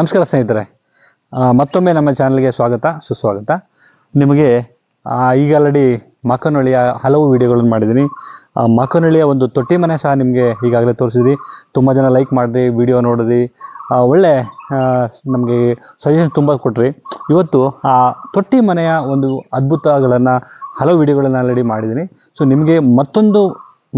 ನಮಸ್ಕಾರ ಸ್ನೇಹಿತರೆ. ಮತ್ತೊಮ್ಮೆ ನಮ್ಮ ಚಾನಲ್ಗೆ ಸ್ವಾಗತ ಸುಸ್ವಾಗತ. ನಿಮಗೆ ಈಗ ಆಲ್ರೆಡಿ ಮಕನೊಳಿಯ ಹಲವು ವಿಡಿಯೋಗಳನ್ನು ಮಾಡಿದ್ದೀನಿ. ಆ, ಮಕನಹಳ್ಳಿಯ ಒಂದು ತೊಟ್ಟಿ ಮನೆ ಸಹ ನಿಮಗೆ ಈಗಾಗಲೇ ತೋರಿಸಿದ್ರಿ. ತುಂಬ ಜನ ಲೈಕ್ ಮಾಡಿರಿ ವಿಡಿಯೋ ನೋಡಿರಿ. ಒಳ್ಳೆ ನಮಗೆ ಸಜೆಷನ್ ತುಂಬ ಕೊಟ್ರಿ. ಇವತ್ತು ಆ ತೊಟ್ಟಿ ಮನೆಯ ಒಂದು ಅದ್ಭುತಗಳನ್ನು ಹಲವು ವಿಡಿಯೋಗಳನ್ನು ಆಲ್ರೆಡಿ ಮಾಡಿದ್ದೀನಿ. ಸೊ ನಿಮಗೆ ಮತ್ತೊಂದು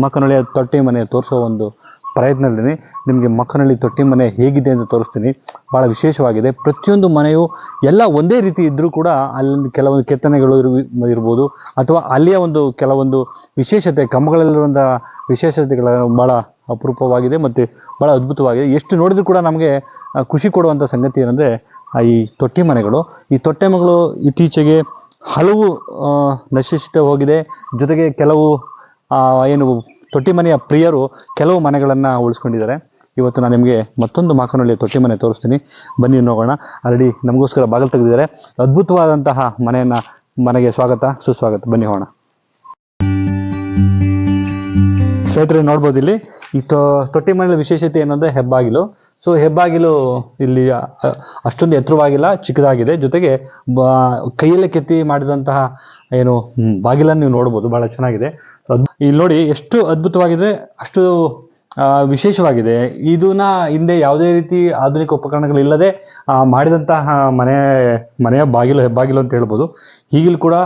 ಮಕನೊಳಿಯ ತೊಟ್ಟಿ ಮನೆ ತೋರಿಸೋ ಒಂದು ಪ್ರಯತ್ನದಲ್ಲಿ ನಿಮಗೆ ಮಕ್ಕನಹಳ್ಳಿ ತೊಟ್ಟಿ ಮನೆ ಹೇಗಿದೆ ಅಂತ ತೋರಿಸ್ತೀನಿ. ಭಾಳ ವಿಶೇಷವಾಗಿದೆ. ಪ್ರತಿಯೊಂದು ಮನೆಯು ಎಲ್ಲ ಒಂದೇ ರೀತಿ ಇದ್ದರೂ ಕೂಡ ಅಲ್ಲಿ ಕೆಲವೊಂದು ಕೆತ್ತನೆಗಳು ಇರು, ಇರ್ಬೋದು. ಅಥವಾ ಅಲ್ಲಿಯ ಒಂದು ಕೆಲವೊಂದು ವಿಶೇಷತೆ, ಕಂಬಗಳಲ್ಲಿರುವಂಥ ವಿಶೇಷತೆಗಳ ಭಾಳ ಅಪರೂಪವಾಗಿದೆ ಮತ್ತು ಭಾಳ ಅದ್ಭುತವಾಗಿದೆ. ಎಷ್ಟು ನೋಡಿದರೂ ಕೂಡ ನಮಗೆ ಖುಷಿ ಕೊಡುವಂಥ ಸಂಗತಿ ಏನಂದರೆ ಈ ತೊಟ್ಟಿ ಮನೆಗಳು. ಈ ತೊಟ್ಟೆ ಮನೆಗಳು ಇತ್ತೀಚೆಗೆ ಹಲವು ನಶಿಸಿತ ಹೋಗಿದೆ ಜೊತೆಗೆ ಕೆಲವು ಏನು ತೊಟ್ಟಿ ಮನೆಯ ಪ್ರಿಯರು ಕೆಲವು ಮನೆಗಳನ್ನು ಉಳಿಸ್ಕೊಂಡಿದ್ದಾರೆ. ಇವತ್ತು ನಾನು ನಿಮಗೆ ಮತ್ತೊಂದು ಮಾಕನಹಳ್ಳಿಯ ತೊಟ್ಟಿ ಮನೆ ತೋರಿಸ್ತೀನಿ. ಬನ್ನಿ ನೋಡೋಣ. ಆಲ್ರೆಡಿ ನಮಗೋಸ್ಕರ ಬಾಗಿಲು ತೆಗೆದಿದ್ದಾರೆ. ಅದ್ಭುತವಾದಂತಹ ಮನೆಯನ್ನು ಮನೆಗೆ ಸ್ವಾಗತ, ಸುಸ್ವಾಗತ. ಬನ್ನಿ ಹೋಣ ಸ್ನೇಹಿತರೆ, ನೋಡ್ಬೋದು ಇಲ್ಲಿ ಈ ತೊ ತೊಟ್ಟಿ ಮನೆಯ ವಿಶೇಷತೆ ಏನಂದ್ರೆ ಹೆಬ್ಬಾಗಿಲು. ಸೊ ಹೆಬ್ಬಾಗಿಲು ಇಲ್ಲಿ ಅಷ್ಟೊಂದು ಎತ್ತರವಾಗಿಲ್ಲ, ಚಿಕ್ಕದಾಗಿದೆ. ಜೊತೆಗೆ ಬ, ಕೈಯಲ್ಲೇ ಕೆತ್ತಿ ಮಾಡಿದಂತಹ ಏನು ಬಾಗಿಲನ್ನು ನೀವು ನೋಡ್ಬೋದು. ಬಹಳ ಚೆನ್ನಾಗಿದೆ. ಇಲ್ಲಿ ನೋಡಿ ಎಷ್ಟು ಅದ್ಭುತವಾಗಿದೆ, ಅಷ್ಟು ವಿಶೇಷವಾಗಿದೆ. ಇದನ್ನ ಹಿಂದೆ ಯಾವುದೇ ರೀತಿ ಆಧುನಿಕ ಉಪಕರಣಗಳಿಲ್ಲದೆ ಮಾಡಿದಂತಹ ಮನೆ, ಮನೆಯ ಬಾಗಿಲು ಹೆಬ್ಬಾಗಿಲು ಅಂತ ಹೇಳ್ಬೋದು. ಈಗಲೂ ಕೂಡ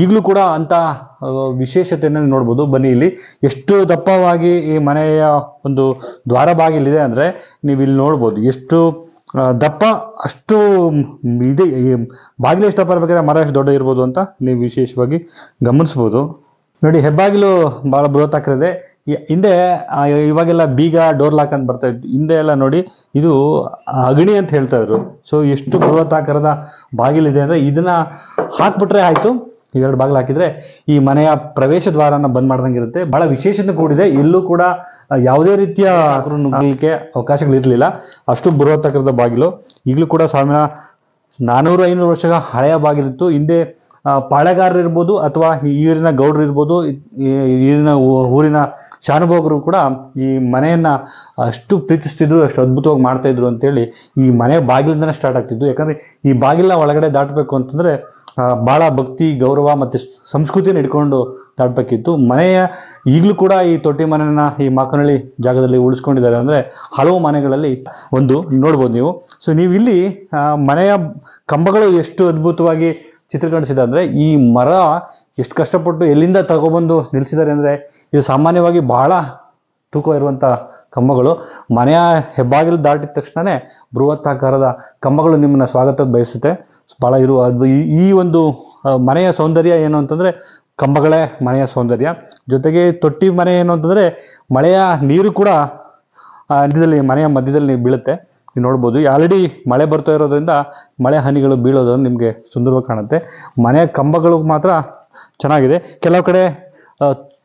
ಈಗಲೂ ಕೂಡ ಅಂತ ವಿಶೇಷತೆಯನ್ನು ನೋಡ್ಬೋದು. ಬನ್ನಿ ಇಲ್ಲಿ. ಎಷ್ಟು ದಪ್ಪವಾಗಿ ಈ ಮನೆಯ ಒಂದು ದ್ವಾರ ಬಾಗಿಲಿದೆ ಅಂದ್ರೆ ನೀವು ಇಲ್ಲಿ ನೋಡ್ಬೋದು. ಎಷ್ಟು ದಪ್ಪ, ಅಷ್ಟು ಇದೆ. ಬಾಗಿಲು ಎಷ್ಟು ದಪ್ಪ ಮರ ಎಷ್ಟು ದೊಡ್ಡ ಇರ್ಬೋದು ಅಂತ ನೀವು ವಿಶೇಷವಾಗಿ ಗಮನಿಸ್ಬೋದು. ನೋಡಿ, ಹೆಬ್ಬಾಗಿಲು ಬಹಳ ಬೃಹತ್ ಆಕರಿದೆ. ಹಿಂದೆ ಇವಾಗೆಲ್ಲ ಬೀಗ, ಡೋರ್ ಲಾಕ್ ಅಂತ ಬರ್ತಾ ಇತ್ತು. ಹಿಂದೆ ಎಲ್ಲ ನೋಡಿ, ಇದು ಅಗಣಿ ಅಂತ ಹೇಳ್ತಾ ಇದ್ರು. ಸೊ ಎಷ್ಟು ಬೃಹತ್ತಾಕಾರದ ಬಾಗಿಲಿದೆ ಅಂದ್ರೆ ಇದನ್ನ ಹಾಕ್ಬಿಟ್ರೆ ಆಯ್ತು. ಇವೆರಡು ಬಾಗಿಲು ಹಾಕಿದ್ರೆ ಈ ಮನೆಯ ಪ್ರವೇಶ ದ್ವಾರನ ಬಂದ್ ಮಾಡ್ದಂಗೆ ಇರುತ್ತೆ. ಬಹಳ ವಿಶೇಷತೆ ಕೂಡಿದೆ. ಎಲ್ಲೂ ಕೂಡ ಯಾವುದೇ ರೀತಿಯ ನುಗ್ಗಲಿಕ್ಕೆ ಅವಕಾಶಗಳಿರಲಿಲ್ಲ ಅಷ್ಟು ಬೃಹತ್ತಾಕಾರದ ಬಾಗಿಲು. ಈಗಲೂ ಕೂಡ ಸಾವಿರ ನಾನೂರು ಐನೂರು ವರ್ಷಗಳ ಹಳೆಯ ಬಾಗಿಲಿತ್ತು. ಹಿಂದೆ ಪಾಳೆಗಾರರು ಇರ್ಬೋದು ಅಥವಾ ಈ ಊರಿನ ಗೌಡರು ಇರ್ಬೋದು ಈರಿನ ಊರಿನ ಶಾನುಭೋಗರು ಕೂಡ ಈ ಮನೆಯನ್ನ ಅಷ್ಟು ಪ್ರೀತಿಸ್ತಿದ್ರು, ಅಷ್ಟು ಅದ್ಭುತವಾಗಿ ಮಾಡ್ತಾ ಇದ್ರು ಅಂತೇಳಿ ಈ ಮನೆ ಬಾಗಿಲಿಂದನೇ ಸ್ಟಾರ್ಟ್ ಆಗ್ತಿದ್ದು ಯಾಕಂದ್ರೆ ಈ ಬಾಗಿಲ ಒಳಗಡೆ ದಾಟಬೇಕು ಅಂತಂದ್ರೆ ಭಾಳ ಭಕ್ತಿ, ಗೌರವ ಮತ್ತೆ ಸಂಸ್ಕೃತಿಯನ್ನು ಇಟ್ಕೊಂಡು ದಾಟಬೇಕಿತ್ತು. ಮನೆಯ ಈಗಲೂ ಕೂಡ ಈ ತೊಟ್ಟಿ ಮನೆಯನ್ನ ಈ ಮಾಕನಹಳ್ಳಿ ಜಾಗದಲ್ಲಿ ಉಳಿಸ್ಕೊಂಡಿದ್ದಾರೆ ಅಂದ್ರೆ ಹಲವು ಮನೆಗಳಲ್ಲಿ ಒಂದು ನೋಡ್ಬೋದು ನೀವು. ಸೊ ನೀವು ಇಲ್ಲಿ ಮನೆಯ ಕಂಬಗಳು ಎಷ್ಟು ಅದ್ಭುತವಾಗಿ ಚಿತ್ರೀಕರಿಸಿದೆ ಅಂದ್ರೆ ಈ ಮರ ಎಷ್ಟು ಕಷ್ಟಪಟ್ಟು ಎಲ್ಲಿಂದ ತಗೊಬಂದು ನಿಲ್ಲಿಸಿದ್ದಾರೆ ಅಂದ್ರೆ ಇದು ಸಾಮಾನ್ಯವಾಗಿ ಬಹಳ ತೂಕ ಇರುವಂಥ ಕಂಬಗಳು. ಮನೆಯ ಹೆಬ್ಬಾಗಿಲು ದಾಟಿದ ತಕ್ಷಣನೇ ಬೃಹತ್ತಾಕಾರದ ಕಂಬಗಳು ನಿಮ್ಮನ್ನ ಸ್ವಾಗತ ಬಯಸುತ್ತೆ. ಬಹಳ ಇರುವ ಈ- ಒಂದು ಮನೆಯ ಸೌಂದರ್ಯ ಏನು ಅಂತಂದ್ರೆ ಕಂಬಗಳೇ ಮನೆಯ ಸೌಂದರ್ಯ. ಜೊತೆಗೆ ತೊಟ್ಟಿ ಮನೆ ಏನು ಅಂತಂದ್ರೆ ಮಳೆಯ ನೀರು ಕೂಡ ಮಧ್ಯದಲ್ಲಿ ಮನೆಯ ಮಧ್ಯದಲ್ಲಿ ಬೀಳುತ್ತೆ. ನೀವು ನೋಡ್ಬೋದು. ಆಲ್ರೆಡಿ ಮಳೆ ಬರ್ತಾ ಇರೋದ್ರಿಂದ ಮಳೆ ಹನಿಗಳು ಬೀಳೋದನ್ನು ನಿಮಗೆ ಸುಂದರವಾಗಿ ಕಾಣುತ್ತೆ. ಮನೆಯ ಕಂಬಗಳು ಮಾತ್ರ ಚೆನ್ನಾಗಿದೆ. ಕೆಲವು ಕಡೆ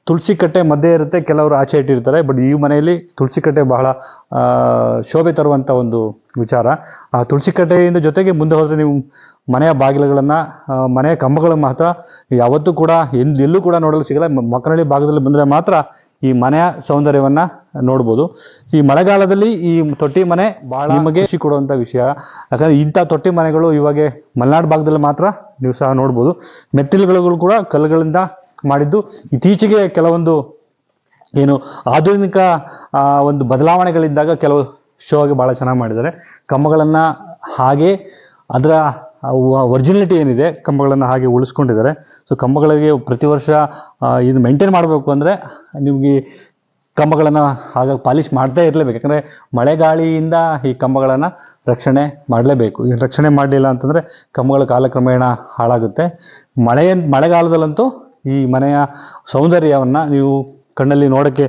ತುಳಸಿ ಕಟ್ಟೆ ಮಧ್ಯೆ ಇರುತ್ತೆ, ಕೆಲವರು ಆಚೆ ಇಟ್ಟಿರ್ತಾರೆ ಬಟ್ ಈ ಮನೆಯಲ್ಲಿ ತುಳಸಿ ಕಟ್ಟೆ ಬಹಳ ಶೋಭೆ ತರುವಂಥ ಒಂದು ವಿಚಾರ. ಆ ತುಳಸಿ ಕಟ್ಟೆಯಿಂದ ಜೊತೆಗೆ ಮುಂದೆ ಹೋದರೆ ನೀವು ಮನೆಯ ಬಾಗಿಲುಗಳನ್ನು ಮನೆಯ ಕಂಬಗಳು ಮಾತ್ರ ಯಾವತ್ತೂ ಕೂಡ ಎಂದೆಲ್ಲೂ ಕೂಡ ನೋಡಲು ಸಿಗಲ್ಲ. ಮಕ್ಕನಹಳ್ಳಿ ಭಾಗದಲ್ಲಿ ಬಂದರೆ ಮಾತ್ರ ಈ ಮನೆಯ ಸೌಂದರ್ಯವನ್ನ ನೋಡ್ಬೋದು. ಈ ಮಳೆಗಾಲದಲ್ಲಿ ಈ ತೊಟ್ಟಿ ಮನೆ ಬಹಳ ನಿಮಗೆ ಖುಷಿ ಕೊಡುವಂತ ವಿಷಯ. ಯಾಕಂದ್ರೆ ಇಂಥ ತೊಟ್ಟಿ ಮನೆಗಳು ಇವಾಗ ಮಲೆನಾಡು ಭಾಗದಲ್ಲಿ ಮಾತ್ರ ನೀವು ಸಹ ನೋಡ್ಬೋದು. ಮೆಟ್ಟಿಲುಗಳು ಕೂಡ ಕಲ್ಲುಗಳಿಂದ ಮಾಡಿದ್ದು. ಇತ್ತೀಚೆಗೆ ಕೆಲವೊಂದು ಏನು ಆಧುನಿಕ ಒಂದು ಬದಲಾವಣೆಗಳಿದ್ದಾಗ ಕೆಲವು ಶೋ ಆಗಿ ಭಾಳ ಚೆನ್ನಾಗಿ ಮಾಡಿದ್ದಾರೆ. ಕಂಬಗಳನ್ನ ಹಾಗೆ ಅದರ ಒರಿಜಿನಾಲಿಟಿ ಏನಿದೆ, ಕಂಬಗಳನ್ನು ಹಾಗೆ ಉಳಿಸ್ಕೊಂಡಿದ್ದಾರೆ. ಸೊ ಕಂಬಗಳಿಗೆ ಪ್ರತಿ ವರ್ಷ ಇದು ಮೇಂಟೈನ್ ಮಾಡಬೇಕು ಅಂದರೆ ನಿಮಗೆ ಕಂಬಗಳನ್ನು ಹಾಗಾಗಿ ಪಾಲಿಶ್ ಮಾಡ್ತಾ ಇರಲೇಬೇಕು. ಯಾಕಂದರೆ ಮಳೆಗಾಳಿಯಿಂದ ಈ ಕಂಬಗಳನ್ನು ರಕ್ಷಣೆ ಮಾಡಲೇಬೇಕು. ಈ ರಕ್ಷಣೆ ಮಾಡಲಿಲ್ಲ ಅಂತಂದರೆ ಕಂಬಗಳು ಕಾಲಕ್ರಮೇಣ ಹಾಳಾಗುತ್ತೆ. ಮಳೆಯ ಮಳೆಗಾಲದಲ್ಲಂತೂ ಈ ಮನೆಯ ಸೌಂದರ್ಯವನ್ನು ನೀವು ಕಣ್ಣಲ್ಲಿ ನೋಡೋಕ್ಕೆ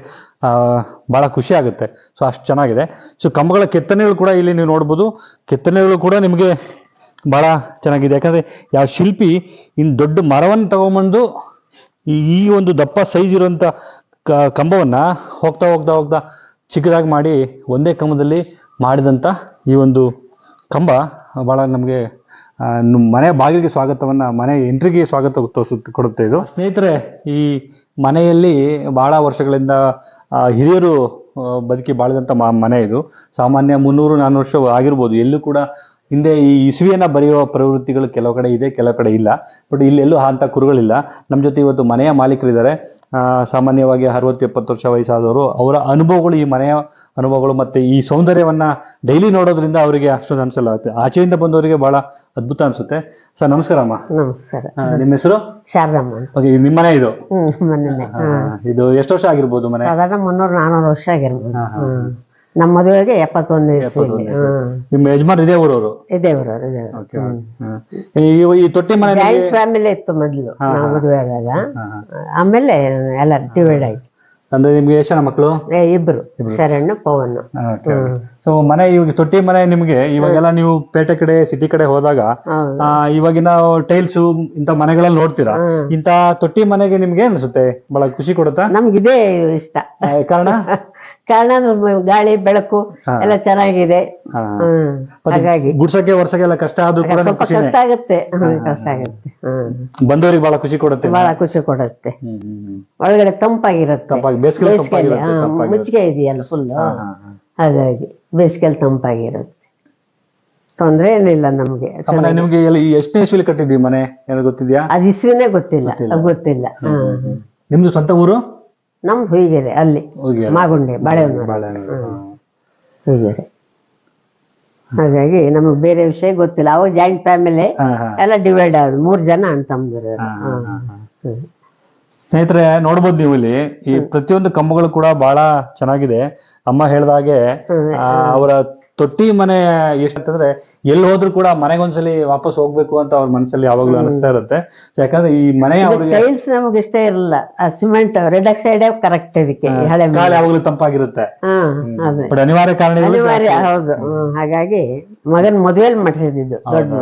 ಭಾಳ ಖುಷಿ ಆಗುತ್ತೆ. ಸೊ ಅಷ್ಟು ಚೆನ್ನಾಗಿದೆ. ಸೊ ಕಂಬಗಳ ಕೆತ್ತನೆಗಳು ಕೂಡ ಇಲ್ಲಿ ನೀವು ನೋಡ್ಬೋದು. ಕೆತ್ತನೆಗಳು ಕೂಡ ನಿಮಗೆ ಭಾಳ ಚೆನ್ನಾಗಿದೆ. ಯಾಕಂದರೆ ಯಾವ ಶಿಲ್ಪಿ ಇನ್ನು ದೊಡ್ಡ ಮರವನ್ನು ತಗೊಂಬಂದು ಈ ಒಂದು ದಪ್ಪ ಸೈಜ್ ಇರುವಂಥ ಕಂಬವನ್ನು ಹೋಗ್ತಾ ಹೋಗ್ತಾ ಹೋಗ್ತಾ ಚಿಕ್ಕದಾಗಿ ಮಾಡಿ ಒಂದೇ ಕಂಬದಲ್ಲಿ ಮಾಡಿದಂಥ ಈ ಒಂದು ಕಂಬ ಭಾಳ ನಮಗೆ ಮನೆ ಬಾಗಿಲಿಗೆ ಸ್ವಾಗತವನ್ನು, ಮನೆ ಎಂಟ್ರಿಗೆ ಸ್ವಾಗತ ತೋರಿಸುತ್ತೆ, ಕೊಡುತ್ತೆ ಇದು. ಸ್ನೇಹಿತರೆ, ಈ ಮನೆಯಲ್ಲಿ ಬಹಳ ವರ್ಷಗಳಿಂದ ಹಿರಿಯರು ಬದುಕಿ ಬಾಳಿದಂಥ ಮನೆ ಇದು. ಸಾಮಾನ್ಯ ಮುನ್ನೂರು ನಾನ್ನೂರು ವರ್ಷ ಆಗಿರ್ಬೋದು. ಎಲ್ಲೂ ಕೂಡ ಹಿಂದೆ ಈ ಇಸುವಿಯನ್ನು ಬರೆಯುವ ಪ್ರವೃತ್ತಿಗಳು ಕೆಲವು ಕಡೆ ಇದೆ ಕೆಲವು ಕಡೆ ಇಲ್ಲ. ಬಟ್ ಇಲ್ಲೆಲ್ಲೂ ಅಂಥ ಕುರುಗಳಿಲ್ಲ. ನಮ್ಮ ಜೊತೆ ಇವತ್ತು ಮನೆಯ ಮಾಲೀಕರಿದ್ದಾರೆ. ಸಾಮಾನ್ಯವಾಗಿ ಅರವತ್ತು ಎಪ್ಪತ್ತು ವರ್ಷ ವಯಸ್ಸಾದವರು. ಅವರ ಅನುಭವಗಳು ಈ ಮನೆಯ ಅನುಭವಗಳು ಮತ್ತೆ ಈ ಸೌಂದರ್ಯವನ್ನ ಡೈಲಿ ನೋಡೋದ್ರಿಂದ ಅವರಿಗೆ ಅಷ್ಟೊಂದು ಅನ್ಸಲ್ಲ ಆಚೆಯಿಂದ ಬಂದವರಿಗೆ ಬಹಳ ಅದ್ಭುತ ಅನ್ಸುತ್ತೆ. ಸರ್ ನಮಸ್ಕಾರ ಅಮ್ಮ. ನಮಸ್ಕಾರ. ನಿಮ್ಮ ಹೆಸರು. ಓಕೆ ನಿಮ್ಮ ಮನೆ ಇದು? ಇದು ಎಷ್ಟು ವರ್ಷ ಆಗಿರ್ಬೋದು ಮನೆ? ಮುನ್ನೂರು ನಾನೂರು ವರ್ಷ ಆಗಿರ್ಬೋದು. ನಮ್ಮ ಮದುವೆಗೆ ಎಪ್ಪತ್ತೊಂದು ನಿಮ್ಮ ಯಜಮಾನ್ ಇದೇ ಊರವರು? ಇದೇವ್ರವ್ರು ಇದೇವ್ರು ಓಕೆ ಈ ಈ ತೊಟ್ಟಿ ಮನೆ ಜಾಯಿಂಟ್ ಫ್ಯಾಮಿಲಿ ಇತ್ತು ಮೊದಲು ನಾವು. ಮದುವೆ ಆದಾಗ. ಆಮೇಲೆ ಎಲ್ಲ ಡಿವೈಡ್ ಆಯ್ತು. ಅಂದ್ರೆ ನಿಮ್ಗೆ ಎಷ್ಟು ಜನ ಮಕ್ಕಳು ಏ, ಇಬ್ರು. ಶರಣ್ ಪವನ್. ಸೊ ಮನೆ ಇವಾಗ ತೊಟ್ಟಿ ಮನೆ ನಿಮ್ಗೆ ಇವಾಗೆಲ್ಲ ನೀವು ಪೇಟೆ ಕಡೆ ಸಿಟಿ ಕಡೆ ಹೋದಾಗ ಹೌದು. ಆ, ಇವಾಗಿನ ಟೈಲ್ಸ್ ಇಂತ ಮನೆಗಳಲ್ಲಿ ನೋಡ್ತೀರಾ? ಇಂತ ತೊಟ್ಟಿ ಮನೆಗೆ ನಿಮ್ಗೆ ಏನ್ ಅನ್ಸುತ್ತೆ? ಬಹಳ ಖುಷಿ ಕೊಡುತ್ತಾ? ನಮ್ಗಿದೇ ಇಷ್ಟ. ಆ, ಕಾರಣ? ಕಾರಣ ನಮ್ಮ ಗಾಳಿ ಬೆಳಕು. ಎಲ್ಲ ಚೆನ್ನಾಗಿದೆ. ಹ್ಮ್. ಹಾಗಾಗಿ ಗುಡ್ಸಕ್ಕೆ ವರ್ಷಕ್ಕೆ ಎಲ್ಲ ಕಷ್ಟ ಆದ್ರೂ ಕೂಡ ಸ್ವಲ್ಪ ಖುಷಿನೇ? ಕಷ್ಟ ಆಗುತ್ತೆ. ಹ್ಮ್, ಕಷ್ಟ ಆಗುತ್ತೆ. ಹ್ಮ್. ಬಂದವರಿಗೆ ಬಹಳ ಖುಷಿ ಕೊಡುತ್ತೆ. ಬಹಳ ಖುಷಿ ಕೊಡುತ್ತೆ. ಹ್ಮ್, ಹ್ಮ್, ಹ್ಮ್. ಒಳಗಡೆ ತಂಪಾಗಿರುತ್ತೆ. ತಂಪಾಗಿ ಬೇಸಿಗೆ ಬೇಸಿಗೆಯಲ್ಲಿ ತಂಪಾಗಿರುತ್ತೆ ಹಾ, ತಂಪಾಗಿರುತ್ತೆ. ಮುಚ್ಚಿಗೆ ಇದೆಯಲ್ಲ ಫುಲ್ ಹಾ, ಹಾ, ಹಾ. ಹಾಗಾಗಿ ಬೇಸಿಗೆಯಲ್ಲಿ ತಂಪಾಗಿರುತ್ತೆ. ತೊಂದ್ರೆ ಏನಿಲ್ಲ ನಮ್ಗೆ. ಆಮೇಲೆ ನಿಮ್ಗೆ ಎಲ್ಲಿ ಎಷ್ಟನೇ ಇಸ್ವಿಲಿ ಕಟ್ಟಿದ್ವಿ ಮನೆ? ಏನೋ ಗೊತ್ತಿದ್ಯಾ? ಅದು ಇಸ್ವಿನೇ ಗೊತ್ತಿಲ್ಲ. ಗೊತ್ತಿಲ್ಲ. ಹ್ಮ್, ಹ್ಮ್. ನಿಮ್ದು ಸ್ವಂತ ಊರು? ನಮ್ದು ಹುಯಿಗೆರೆ ಅಲ್ಲಿ. ಮಾಗುಂಡೆ ಬಾಳೆಹೊನ್ನೂರು. ಬಾಳೆಹಣ್ಣು. ಹಾಗಾಗಿ ನಮಗೆ ಬೇರೆ ವಿಷಯ ಗೊತ್ತಿಲ್ಲ. ಅವಾಗ ಜಾಯಿಂಟ್ ಫ್ಯಾಮಿಲಿ. ಎಲ್ಲ ಡಿವೈಡ್ ಆದ್ರು. ಮೂರ್ ಜನ ಅಂತ. ಸ್ನೇಹಿತರೆ ನೋಡ್ಬೋದು ನೀವು ಇಲ್ಲಿ. ಈ ಪ್ರತಿಯೊಂದು ಕಂಬಗಳು ಕೂಡ ಬಹಳ ಚೆನ್ನಾಗಿದೆ. ಅಮ್ಮ ಹೇಳ್ದಾಗೆ ಅವರ ತೊಟ್ಟಿ ಮನೆ ಎಷ್ಟಂತಂದ್ರೆ ಎಲ್ಲಿ ಹೋದ್ರು ಕೂಡ ಮನೆಗೊಂದ್ಸಲಿ ವಾಪಸ್ ಹೋಗ್ಬೇಕು ಅಂತ ಅವ್ರ ಮನಸ್ಸಲ್ಲಿ ಯಾವಾಗ್ಲೂ ಅನಿಸ್ತಾ ಇರುತ್ತೆ. ಯಾಕಂದ್ರೆ ಈ ಮನೆ ಅವ್ರಿಗೆ ಟೈಲ್ಸ್ ನಮಗೆ ಇಷ್ಟ ಇರಲ್ಲ. ಸಿಮೆಂಟ್ ರೆಡ್ ಆಕ್ಸೈಡ್ ಕರೆಕ್ಟ್ ಇದಕ್ಕೆ ಹಳೆ. ಗಾಳಿ ಯಾವಾಗ್ಲೂ ತಂಪಾಗಿರುತ್ತೆ. ಬಟ್ ಅನಿವಾರ್ಯ ಕಾರಣ ಅನಿವಾರ್ಯ ಹೌದು. ಹಾಗಾಗಿ ಮಗನ್ ಮದುವೆಲಿ ಮಾಡಿಸಿದ್ದು ದೊಡ್ಡ.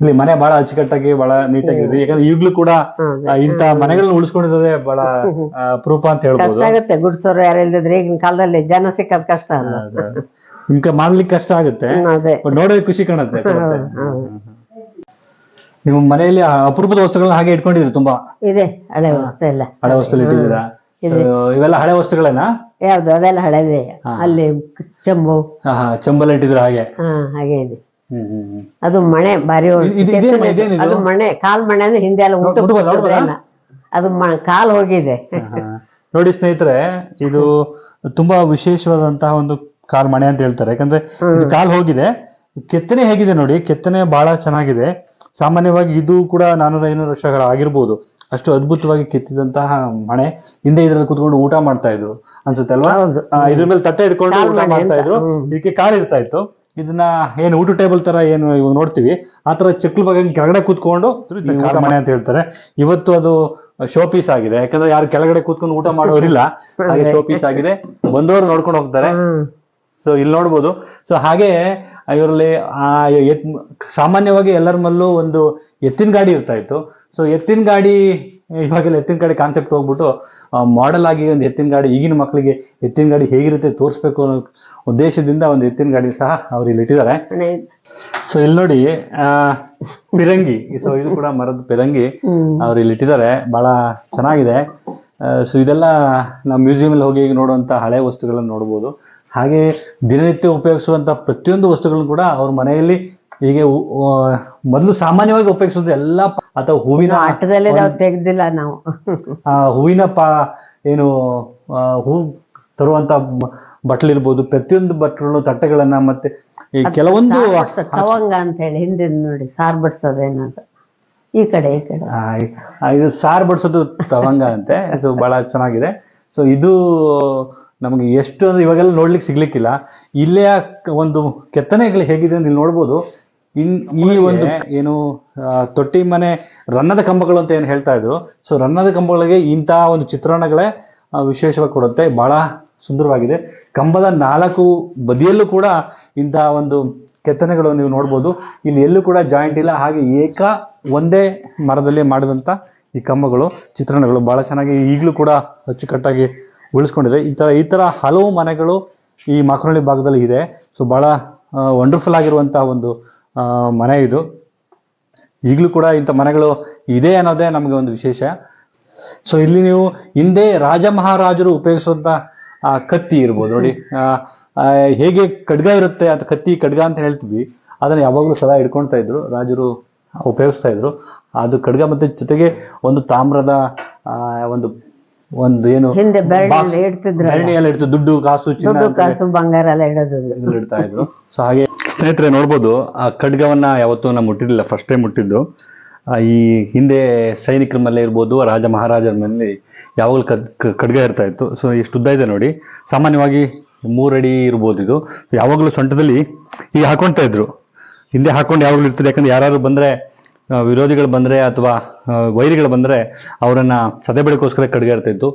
ಇಲ್ಲಿ ಮನೆ ಬಹಳ ಅಚ್ಚುಕಟ್ಟಾಗಿ ಬಹಳ ನೀಟಾಗಿದೆ. ಯಾಕಂದ್ರೆ ಈಗ್ಲೂ ಕೂಡ ಇಂತ ಮನೆಗಳನ್ನ ಉಳಿಸ್ಕೊಂಡಿರೋದೇ ಬಹಳ ಪ್ರೂಫ್ ಅಂತ ಹೇಳ್ಬೋದು. ಕಷ್ಟ ಆಗುತ್ತೆ ಗುಡ್ಸೋರು ಯಾರು ಇಲ್ದಿದ್ರೆ ಈಗಿನ ಕಾಲದಲ್ಲಿ ಜನ ಸಿಕ್ಕದ್ ಕಷ್ಟ ಅಲ್ಲ. ನಿಮ್ಗೆ ಮಾಡ್ಲಿಕ್ಕೆ ಕಷ್ಟ ಆಗುತ್ತೆ. ನೋಡೋದಕ್ಕೆ ಅದೇ. ಬಟ್ ನೋಡೋಕೆ ಖುಷಿ ಕಾಣುತ್ತೆ. ಹೌದು. ನಿಮ್ಮ ಮನೆಯಲ್ಲಿ ಅಪರೂಪದ ವಸ್ತುಗಳನ್ನ ಹಾಗೆ ಇಟ್ಕೊಂಡಿದ್ರಿ ತುಂಬಾ? ಇದೆ ಹಳೆ ವಸ್ತು ಎಲ್ಲ. ಹಳೆ ವಸ್ತು ಇಟ್ಟಿದ್ದೀರಾ? ಇವೆಲ್ಲ ಹಳೆ ವಸ್ತುಗಳೇನ? ಯಾವ್ದು ಅದೆಲ್ಲ ಹಳೆದೇ. ಅಲ್ಲಿ ಚೆಂಬು. ಚಂಬಲ್ ಇಟ್ಟಿದ್ರ ಹಾಗೆ? ಹಾ ಹಾಗೆ ಇದೆ. ಅದು ಮಣೆ ಬಾರಿ? ಅದು ಮಣೆ ಕಾಲ್ ಮಣೆ ಅಂದ್ರೆ ಹಿಂದೆ ಎಲ್ಲ. ಅದು ಕಾಲ್ ಹೋಗಿದೆ. ನೋಡಿ ಸ್ನೇಹಿತರೆ ಇದು ತುಂಬಾ ವಿಶೇಷವಾದಂತಹ ಒಂದು ಕಾಲ್ ಮಣೆ ಅಂತ ಹೇಳ್ತಾರೆ. ಯಾಕಂದ್ರೆ ಕಾಲ್ ಹೋಗಿದೆ. ಕೆತ್ತನೆ ಹೇಗಿದೆ ನೋಡಿ ಕೆತ್ತನೆ ಬಹಳ ಚೆನ್ನಾಗಿದೆ. ಸಾಮಾನ್ಯವಾಗಿ ಇದು ಕೂಡ ನಾನೂರ ಐನೂರು ವರ್ಷಗಳ ಆಗಿರ್ಬೋದು. ಅಷ್ಟು ಅದ್ಭುತವಾಗಿ ಕೆತ್ತಿದಂತಹ ಮಣೆ. ಹಿಂದೆ ಇದ್ರಲ್ಲಿ ಕುತ್ಕೊಂಡು ಊಟ ಮಾಡ್ತಾ ಇದ್ರು. ಅನ್ಸುತ್ತೆ ಅಲ್ವಾ. ಇದ್ರ ಮೇಲೆ ತಟ್ಟೆ ಇಟ್ಕೊಂಡು ಊಟ ಮಾಡ್ತಾ ಇದ್ರು. ಇದಕ್ಕೆ ಕಾಲ್ ಇರ್ತಾ ಇತ್ತು. ಇದನ್ನ ಏನು ಊಟ ಟೇಬಲ್ ತರ ಏನು ಇವಾಗ ನೋಡ್ತೀವಿ ಆ ತರ ಚಕ್ಲು ಬಗ್ಗೆ ಕೆಳಗಡೆ ಕೂತ್ಕೊಂಡು ಊಟ ಮನೆ ಅಂತ ಹೇಳ್ತಾರೆ. ಇವತ್ತು ಅದು ಶೋ ಪೀಸ್ ಆಗಿದೆ. ಯಾಕಂದ್ರೆ ಯಾರು ಕೆಳಗಡೆ ಕೂತ್ಕೊಂಡು ಊಟ ಮಾಡೋರಿಲ್ಲ. ಹಾಗೆ ಶೋ ಪೀಸ್ ಆಗಿದೆ. ಬಂದವರು ನೋಡ್ಕೊಂಡು ಹೋಗ್ತಾರೆ. ಸೊ ಇಲ್ಲಿ ನೋಡ್ಬೋದು. ಸೊ ಹಾಗೆ ಇವರಲ್ಲಿ ಆ ಸಾಮಾನ್ಯವಾಗಿ ಎಲ್ಲರ ಮಲ್ಲೂ ಒಂದು ಎತ್ತಿನ ಗಾಡಿ ಇರ್ತಾ ಇತ್ತು. ಸೊ ಎತ್ತಿನ ಗಾಡಿ ಇವಾಗೆಲ್ಲ ಎತ್ತಿನ ಗಾಡಿ ಕಾನ್ಸೆಪ್ಟ್ ಹೋಗ್ಬಿಟ್ಟು ಮಾಡೆಲ್ ಆಗಿ ಒಂದು ಎತ್ತಿನ ಗಾಡಿ ಈಗಿನ ಮಕ್ಕಳಿಗೆ ಎತ್ತಿನ ಗಾಡಿ ಹೇಗಿರುತ್ತೆ ತೋರಿಸ್ಬೇಕು ಅನ್ನೋ ಉದ್ದೇಶದಿಂದ ಒಂದು ಎತ್ತಿನ ಗಾಡಿ ಸಹ ಅವ್ರು ಇಲ್ಲಿ ಇಟ್ಟಿದ್ದಾರೆ. ಸೊ ಇಲ್ಲಿ ನೋಡಿ ಆ ಪಿರಂಗಿ. ಸೊ ಇದು ಕೂಡ ಮರದ ಪಿರಂಗಿ ಅವ್ರು ಇಲ್ಲಿ ಇಟ್ಟಿದ್ದಾರೆ. ಬಹಳ ಚೆನ್ನಾಗಿದೆ. ಸೊ ಇದೆಲ್ಲ ನಾವು ಮ್ಯೂಸಿಯಂ ಅಲ್ಲಿ ಹೋಗಿ ನೋಡುವಂತ ಹಳೆ ವಸ್ತುಗಳನ್ನು ನೋಡಬಹುದು ಹಾಗೆ ದಿನನಿತ್ಯ ಉಪಯೋಗಿಸುವಂತ ಪ್ರತಿಯೊಂದು ವಸ್ತುಗಳನ್ನು ಕೂಡ ಅವ್ರ ಮನೆಯಲ್ಲಿ ಹೀಗೆ ಮೊದಲು ಸಾಮಾನ್ಯವಾಗಿ ಉಪಯೋಗಿಸೋದು ಎಲ್ಲ ಅಥವಾ ಹೂವಿನ ತೆಗೆದಿಲ್ಲ ನಾವು. ಹೂವಿನ ಪಾ ಏನು ಹೂ ತರುವಂತ ಬಟ್ಲಿರ್ಬೋದು ಪ್ರತಿಯೊಂದು ಬಟ್ಲು ತಟ್ಟೆಗಳನ್ನ ಮತ್ತೆ ಈ ಕೆಲವೊಂದು ಸಾರ್ ತವಂಗ ಅಂತ ಹೇಳಿ ಹಿಂದಿನ ನೋಡಿ ಸಾರ್ ಬಡ್ಸೋದೇನಂತ ಈ ಕಡೆ. ಈ ಕಡೆ ಇದು ಸಾರ್ ಬಡ್ಸೋದು ತವಂಗ ಅಂತೆ. ಸೊ ಬಹಳ ಚೆನ್ನಾಗಿದೆ. ಸೊ ಇದು ನಮಗೆ ಎಷ್ಟು ಅಂದ್ರೆ ಇವಾಗೆಲ್ಲ ನೋಡ್ಲಿಕ್ಕೆ ಸಿಗ್ಲಿಕ್ಕಿಲ್ಲ. ಇಲ್ಲೇ ಒಂದು ಕೆತ್ತನೆಗಳು ಹೇಗಿದೆ ಅಂತ ಇಲ್ಲಿ ನೋಡ್ಬೋದು. ಇನ್ ಈ ಒಂದು ಏನು ಆ, ತೊಟ್ಟಿ ಮನೆ ರನ್ನದ ಕಂಬಗಳು ಅಂತ ಏನು ಹೇಳ್ತಾ ಇದ್ರು. ಸೊ ರನ್ನದ ಕಂಬಗಳಿಗೆ ಇಂತಹ ಒಂದು ಚಿತ್ರಣಗಳೇ ವಿಶೇಷವಾಗಿ ಕೊಡುತ್ತೆ. ಬಹಳ ಸುಂದರವಾಗಿದೆ. ಕಂಬದ ನಾಲ್ಕು ಬದಿಯಲ್ಲೂ ಕೂಡ ಇಂತಹ ಒಂದು ಕೆತ್ತನೆಗಳು ನೀವು ನೋಡ್ಬೋದು. ಇಲ್ಲಿ ಎಲ್ಲೂ ಕೂಡ ಜಾಯಿಂಟ್ ಇಲ್ಲ, ಹಾಗೆ ಏಕ ಒಂದೇ ಮರದಲ್ಲಿ ಮಾಡಿದಂಥ ಈ ಕಂಬಗಳು, ಚಿತ್ರಣಗಳು ಬಹಳ ಚೆನ್ನಾಗಿ ಈಗಲೂ ಕೂಡ ಅಚ್ಚುಕಟ್ಟಾಗಿ ಉಳಿಸ್ಕೊಂಡಿದೆ. ಈ ಥರ ಈ ಥರ ಹಲವು ಮನೆಗಳು ಈ ಮಾಕನಹಳ್ಳಿ ಭಾಗದಲ್ಲಿ ಇದೆ. ಸೊ ಬಹಳ ವಂಡರ್ಫುಲ್ ಆಗಿರುವಂತಹ ಒಂದು ಮನೆ ಇದು. ಈಗಲೂ ಕೂಡ ಇಂಥ ಮನೆಗಳು ಇದೆ ಅನ್ನೋದೇ ನಮಗೆ ಒಂದು ವಿಶೇಷ. ಸೊ ಇಲ್ಲಿ ನೀವು ಹಿಂದೆ ರಾಜ ಮಹಾರಾಜರು ಉಪಯೋಗಿಸುವಂತ ಆ, ಕತ್ತಿ ಇರ್ಬೋದು. ನೋಡಿ ಹೇಗೆ ಖಡ್ಗ ಇರುತ್ತೆ ಅದು ಕತ್ತಿ ಖಡ್ಗ ಅಂತ ಹೇಳ್ತೀವಿ. ಅದನ್ನ ಯಾವಾಗಲೂ ಸದಾ ಹಿಡ್ಕೊಳ್ತಾ ಇದ್ರು ರಾಜರು ಉಪಯೋಗಿಸ್ತಾ ಇದ್ರು. ಅದು ಖಡ್ಗ ಮತ್ತೆ ಜೊತೆಗೆ ಒಂದು ತಾಮ್ರದ ಒಂದು ಒಂದು ಏನು ಹಿಂದೆ ಬೆರಳಿನಲ್ಲಿ box- ಇಡ್ತಿದ್ರಲ್ಲ. ಬೆರಳಿನಲ್ಲಿ ಇಡ್ತು ದುಡ್ಡು ಕಾಸು ದುಡ್ಡು ಕಾಸು ಬಂಗಾರ ಎಲ್ಲ ಇಡೋದು. ಇಡ್ತಾ ಇದ್ರು. ಸೊ ಹಾಗೆ ಸ್ನೇಹಿತರೆ ನೋಡ್ಬೋದು ಆ ಖಡ್ಗವನ್ನ ಯಾವತ್ತೂ ನಾವು ಮುಟ್ಟಿರ್ಲಿಲ್ಲ ಫಸ್ಟ್ ಟೈಮ್ ಮುಟ್ಟಿದ್ದು. ಈ ಹಿಂದೆ ಸೈನಿಕರ ಮೇಲೆ ಇರ್ಬೋದು, ರಾಜ ಮಹಾರಾಜರ ಮೇಲೆ ಯಾವಾಗಲೂ ಕದ್ ಖಡ್ಗ ಇರ್ತಾ ಇತ್ತು. ಸೊ ಎಷ್ಟು ಉದ್ದ ಇದೆ ನೋಡಿ. ಸಾಮಾನ್ಯವಾಗಿ ಮೂರಡಿ ಇರ್ಬೋದು ಇದು. ಯಾವಾಗಲೂ ಸೊಂಟದಲ್ಲಿ ಈಗ ಹಾಕೊಳ್ತಾ ಇದ್ರು. ಹಿಂದೆ ಹಾಕೊಂಡು ಯಾವಾಗಲೂ ಇರ್ತದೆ. ಯಾಕಂದ್ರೆ ಯಾರು ಬಂದ್ರೆ ವಿರೋಧಿಗಳು ಬಂದ್ರೆ ಅಥವಾ ವೈರಿಗಳು ಬಂದ್ರೆ ಅವರನ್ನು ಸದೆ ಬೆಳಕೋಸ್ಕರ ಖಡ್ಗ ಇರ್ತಾ ಇತ್ತು.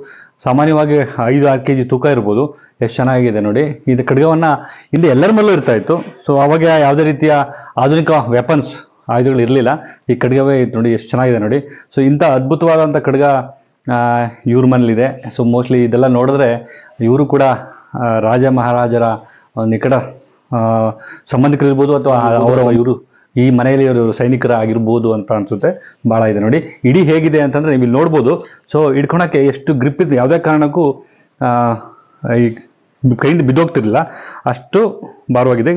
ಸಾಮಾನ್ಯವಾಗಿ ಐದು, ಆರು ಕೆ ಜಿ ತೂಕ ಇರ್ಬೋದು. ಎಷ್ಟು ಚೆನ್ನಾಗಿದೆ ನೋಡಿ. ಇದು ಖಡ್ಗವನ್ನ ಹಿಂದೆ ಎಲ್ಲರ ಮೇಲೂ ಇರ್ತಾ ಇತ್ತು. ಸೊ ಅವಾಗ ಯಾವುದೇ ರೀತಿಯ ಆಧುನಿಕ ವೆಪನ್ಸ್ ಆಯುಧಗಳು ಇರಲಿಲ್ಲ. ಈ ಖಡ್ಗವೇ ಇದು ನೋಡಿ ಎಷ್ಟು ಚೆನ್ನಾಗಿದೆ ನೋಡಿ. ಸೊ ಇಂಥ ಅದ್ಭುತವಾದಂಥ ಖಡ್ಗ ಇವ್ರ ಮನೇಲಿದೆ. ಸೊ ಮೋಸ್ಟ್ಲಿ ಇದೆಲ್ಲ ನೋಡಿದ್ರೆ ಇವರು ಕೂಡ ರಾಜ ಮಹಾರಾಜರ ನಿಕಟ ಸಂಬಂಧಿಕರಿರ್ಬೋದು ಅಥವಾ ಅವರ ಇವರು ಈ ಮನೆಯಲ್ಲಿ ಇವರು ಸೈನಿಕರ ಆಗಿರ್ಬೋದು ಅಂತ ಅನ್ಸುತ್ತೆ. ಭಾಳ ಇದೆ ನೋಡಿ. ಇಡೀ ಹೇಗಿದೆ ಅಂತಂದರೆ ನೀವು ಇಲ್ಲಿ ನೋಡ್ಬೋದು. ಸೊ ಹಿಡ್ಕೊಳಕ್ಕೆ ಎಷ್ಟು ಗ್ರಿಪ್ ಇದೆ ಯಾವುದೇ ಕಾರಣಕ್ಕೂ ಈ ಕೈಯಿಂದ ಬಿದ್ದೋಗ್ತಿರಲಿಲ್ಲ. ಅಷ್ಟು ಭಾರವಾಗಿದೆ.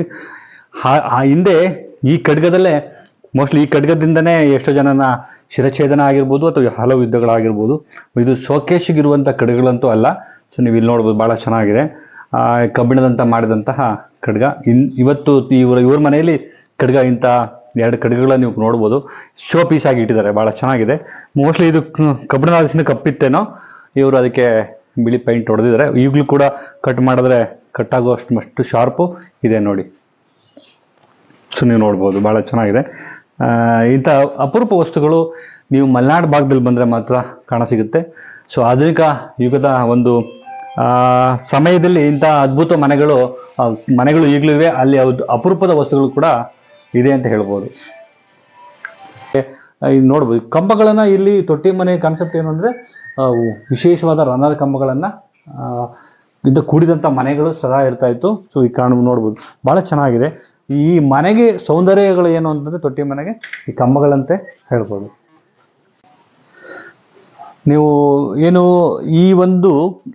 ಹಿಂದೆ ಈ ಖಡ್ಗದಲ್ಲೇ ಮೋಸ್ಟ್ಲಿ ಈ ಖಡ್ಗದಿಂದನೇ ಎಷ್ಟೋ ಜನನ ಶಿರಛೇದನ ಆಗಿರ್ಬೋದು ಅಥವಾ ಹಲವು ಯುದ್ಧಗಳಾಗಿರ್ಬೋದು. ಇದು ಶೋಕೇಶಿಗಿರುವಂಥ ಖಡ್ಗಗಳಂತೂ ಅಲ್ಲ. ಸೊ ನೀವು ಇಲ್ಲಿ ನೋಡ್ಬೋದು ಭಾಳ ಚೆನ್ನಾಗಿದೆ. ಕಬ್ಬಿಣದಂತ ಮಾಡಿದಂತಹ ಖಡ್ಗ. ಇನ್, ಇವತ್ತು ಇವರ, ಇವ್ರ ಮನೆಯಲ್ಲಿ ಖಡ್ಗ ಇಂಥ ಎರಡು ಖಡ್ಗಗಳನ್ನ ನೀವು ನೋಡ್ಬೋದು. ಶೋ ಪೀಸ್ ಆಗಿ ಇಟ್ಟಿದ್ದಾರೆ. ಭಾಳ ಚೆನ್ನಾಗಿದೆ. ಮೋಸ್ಟ್ಲಿ ಇದು ಕಬ್ಬಿಣದ ಕಪ್ಪಿತ್ತೇನೋ. ಇವರು ಅದಕ್ಕೆ ಬಿಳಿ ಪೈಂಟ್ ಹೊಡೆದಿದ್ದಾರೆ. ಈಗಲೂ ಕೂಡ ಕಟ್ ಮಾಡಿದ್ರೆ ಕಟ್ ಆಗೋ ಅಷ್ಟು ಶಾರ್ಪು ಇದೆ ನೋಡಿ. ಸೊ ನೀವು ನೋಡ್ಬೋದು. ಭಾಳ ಚೆನ್ನಾಗಿದೆ. ಇಂಥ ಅಪರೂಪ ವಸ್ತುಗಳು ನೀವು ಮಲೆನಾಡು ಭಾಗದಲ್ಲಿ ಬಂದರೆ ಮಾತ್ರ ಕಾಣಸಿಗುತ್ತೆ. ಸೊ ಆಧುನಿಕ ಯುಗದ ಒಂದು ಸಮಯದಲ್ಲಿ ಇಂಥ ಅದ್ಭುತ ಮನೆಗಳು ಮನೆಗಳು ಈಗಲೂ ಇವೆ. ಅಲ್ಲಿ ಅಪರೂಪದ ವಸ್ತುಗಳು ಕೂಡ ಇದೆ ಅಂತ ಹೇಳ್ಬೋದು. ನೋಡ್ಬೋದು. ಕಂಬಗಳನ್ನು ಇಲ್ಲಿ ತೊಟ್ಟಿ ಮನೆ ಕಾನ್ಸೆಪ್ಟ್ ಏನು ಅಂದರೆ ವಿಶೇಷವಾದ ರಣದ ಕಂಬಗಳನ್ನು ಇಂದ ಕೂಡಿದಂಥ ಮನೆಗಳು ಸದಾ ಇರ್ತಾ ಇತ್ತು. ಸೊ ಈ ಕಾರಣ ನೋಡ್ಬೋದು. ಭಾಳ ಚೆನ್ನಾಗಿದೆ. ಈ ಮನೆಗೆ ಸೌಂದರ್ಯಗಳು ಏನು ಅಂತಂದ್ರೆ ತೊಟ್ಟಿ ಮನೆಗೆ ಈ ಕಂಬಗಳಂತೆ ಹೇಳ್ಬೋದು. ನೀವು ಏನು ಈ ಒಂದು